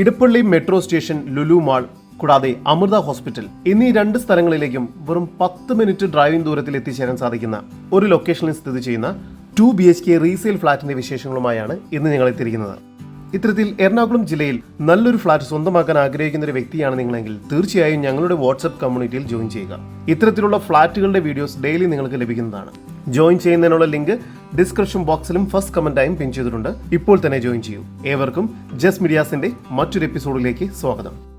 Edappally metro station Lulu mall കൂടാതെ Amrita hospital എന്നീ രണ്ട് സ്ഥലങ്ങളിലേക്കും വെറും പത്ത് മിനിറ്റ് ഡ്രൈവിംഗ് ദൂരത്തിൽ എത്തിച്ചേരാൻ സാധിക്കുന്ന ഒരു ലൊക്കേഷനിൽ സ്ഥിതി ചെയ്യുന്ന two B H K resale ഫ്ളാറ്റിന്റെ വിശേഷങ്ങളുമായാണ് ഇന്ന് ഞങ്ങൾ എത്തിയിരിക്കുന്നത്. ഇത്തരത്തിൽ എറണാകുളം ജില്ലയിൽ നല്ലൊരു ഫ്ളാറ്റ് സ്വന്തമാക്കാൻ ആഗ്രഹിക്കുന്ന ഒരു വ്യക്തിയാണ് നിങ്ങളെങ്കിൽ തീർച്ചയായും ഞങ്ങളുടെ വാട്സ്ആപ്പ് കമ്മ്യൂണിറ്റിയിൽ ജോയിൻ ചെയ്യുക. ഇത്തരത്തിലുള്ള ഫ്ളാറ്റുകളുടെ വീഡിയോസ് ഡെയിലി നിങ്ങൾക്ക് ലഭിക്കുന്നതാണ്. ജോയിൻ ചെയ്യുന്നതിനുള്ള ലിങ്ക് ഡിസ്ക്രിപ്ഷൻ ബോക്സിലും ഫസ്റ്റ് കമന്റായും പിൻ ചെയ്തിട്ടുണ്ട്. ഇപ്പോൾ തന്നെ ജോയിൻ ചെയ്യൂ. ഏവർക്കും ജസ് മീഡിയാസിന്റെ മറ്റൊരു എപ്പിസോഡിലേക്ക് സ്വാഗതം.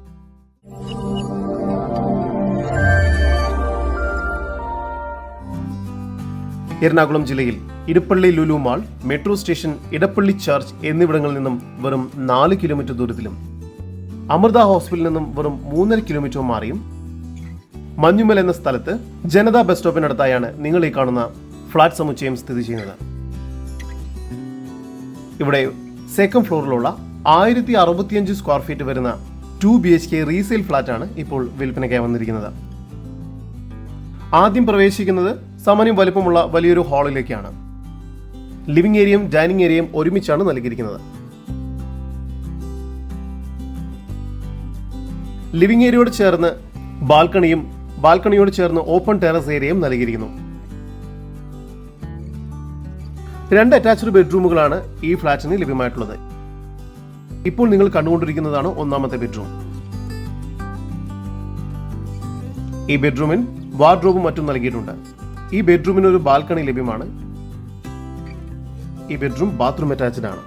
എറണാകുളം ജില്ലയിൽ Edappally Lulu mall metro station Edappally church എന്നിവിടങ്ങളിൽ നിന്നും വെറും നാല് കിലോമീറ്റർ ദൂരത്തിലും അമൃത ഹോസ്പിറ്റലിൽ നിന്നും വെറും മൂന്നര കിലോമീറ്റർ മാറിയും. മഞ്ഞുമല എന്ന സ്ഥലത്ത് ജനതാ ബസ് സ്റ്റോപ്പിനടുത്തായാണ് നിങ്ങൾ ഈ കാണുന്ന ഫ്ളാറ്റ് സമുച്ചയം സ്ഥിതി ചെയ്യുന്നത്. ഇവിടെ സെക്കൻഡ് ഫ്ലോറിലുള്ള ആയിരത്തി അറുപത്തിയഞ്ച് സ്ക്വയർ ഫീറ്റ് വരുന്ന two B H K resale ഫ്ളാറ്റാണ് ഇപ്പോൾ വിൽപ്പനയ്ക്കായി വന്നിരിക്കുന്നത്. ആദ്യം പ്രവേശിക്കുന്നത് സമനം വലുപ്പമുള്ള വലിയൊരു ഹാളിലേക്കാണ് ലിവിംഗ് ഏരിയയും ഡൈനിങ് ഏരിയയും ഒരുമിച്ചാണ് നൽകിയിരിക്കുന്നത്. ലിവിംഗ് ഏരിയയോട് ചേർന്ന് ബാൽക്കണിയും ബാൽക്കണിയോട് ചേർന്ന് ഓപ്പൺ ടെറസ് ഏരിയയും നൽകിയിരിക്കുന്നു. രണ്ട് അറ്റാച്ച്ഡ് ബെഡ്റൂമുകളാണ് ഈ ഫ്ലാറ്റിന് ലഭ്യമായിട്ടുള്ളത്. ഇപ്പോൾ നിങ്ങൾ കണ്ടുകൊണ്ടിരിക്കുന്നതാണ് ഒന്നാമത്തെ ബെഡ്റൂം ഈ ബെഡ്റൂമിൽ വാർഡ്രോബും മറ്റും നൽകിയിട്ടുണ്ട്. ഈ ബെഡ്റൂമിന് ഒരു ബാൽക്കണി ലഭ്യമാണ്. ഈ ബെഡ്റൂം ബാത്റൂം അറ്റാച്ച്ഡ് ആണ്.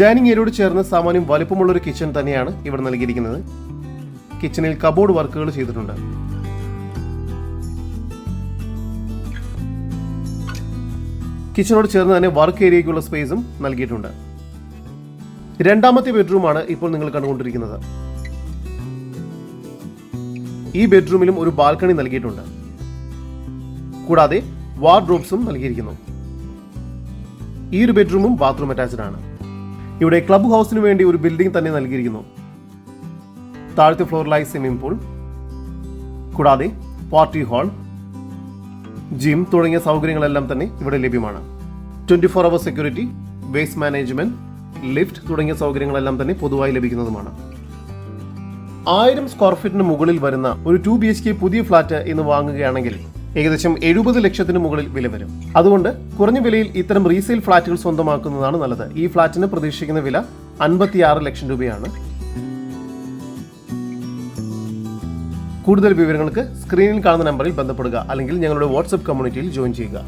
ഡൈനിങ് ഏരിയോട് ചേർന്ന് സാമാന്യം വലുപ്പമുള്ള ഒരു കിച്ചൺ തന്നെയാണ് ഇവിടെ നൽകിയിരിക്കുന്നത്. കിച്ചണിൽ കബോർഡ് വർക്കുകൾ ചെയ്തിട്ടുണ്ട്. കിച്ചണോട് ചേർന്ന് തന്നെ വർക്ക് ഏരിയയ്ക്കുള്ള സ്പേസും നൽകിയിട്ടുണ്ട്. രണ്ടാമത്തെ ബെഡ്റൂമാണ് ഇപ്പോൾ നിങ്ങൾ കണ്ടുകൊണ്ടിരിക്കുന്നത്. ഈ ബെഡ്റൂമിലും ഒരു ബാൽക്കണി നൽകിയിട്ടുണ്ട്. കൂടാതെ വാർഡ്രോബ്സും നൽകിയിരിക്കുന്നു. ഈ ഒരു ബെഡ്റൂമും ബാത്റൂം അറ്റാച്ച്ഡ് ആണ്. ഇവിടെ ക്ലബ് ഹൗസിന് വേണ്ടി ഒരു ബിൽഡിംഗ് തന്നെ നൽകിയിരിക്കുന്നു. താഴത്തെ ഫ്ലോറിലായി സ്വിമ്മിംഗ് പൂൾ കൂടാതെ പാർട്ടി ഹാൾ ജിം തുടങ്ങിയ സൗകര്യങ്ങളെല്ലാം തന്നെ ഇവിടെ ലഭ്യമാണ്. Twenty four hour security waste management lift തുടങ്ങിയ സൗകര്യങ്ങളെല്ലാം തന്നെ പൊതുവായി ലഭിക്കുന്നതുമാണ്. ആയിരം സ്ക്വയർ ഫീറ്റിന് മുകളിൽ വരുന്ന ഒരു ടു ബി എച്ച് കെ പുതിയ ഫ്ലാറ്റ് ഇന്ന് വാങ്ങുകയാണെങ്കിൽ ഏകദേശം എഴുപത് ലക്ഷത്തിന് മുകളിൽ വില വരും. അതുകൊണ്ട് കുറഞ്ഞ വിലയിൽ ഇത്തരം റീസെയിൽ ഫ്ളാറ്റുകൾ സ്വന്തമാക്കുന്നതാണ് നല്ലത്. ഈ ഫ്ളാറ്റിന് പ്രതീക്ഷിക്കുന്ന വില അൻപത്തിയാറ് ലക്ഷം രൂപയാണ്. കൂടുതൽ വിവരങ്ങൾക്ക് സ്ക്രീനിൽ കാണുന്ന നമ്പറിൽ ബന്ധപ്പെടുക അല്ലെങ്കിൽ ഞങ്ങളുടെ വാട്സ്ആപ്പ് കമ്മ്യൂണിറ്റിയിൽ ജോയിൻ ചെയ്യുക.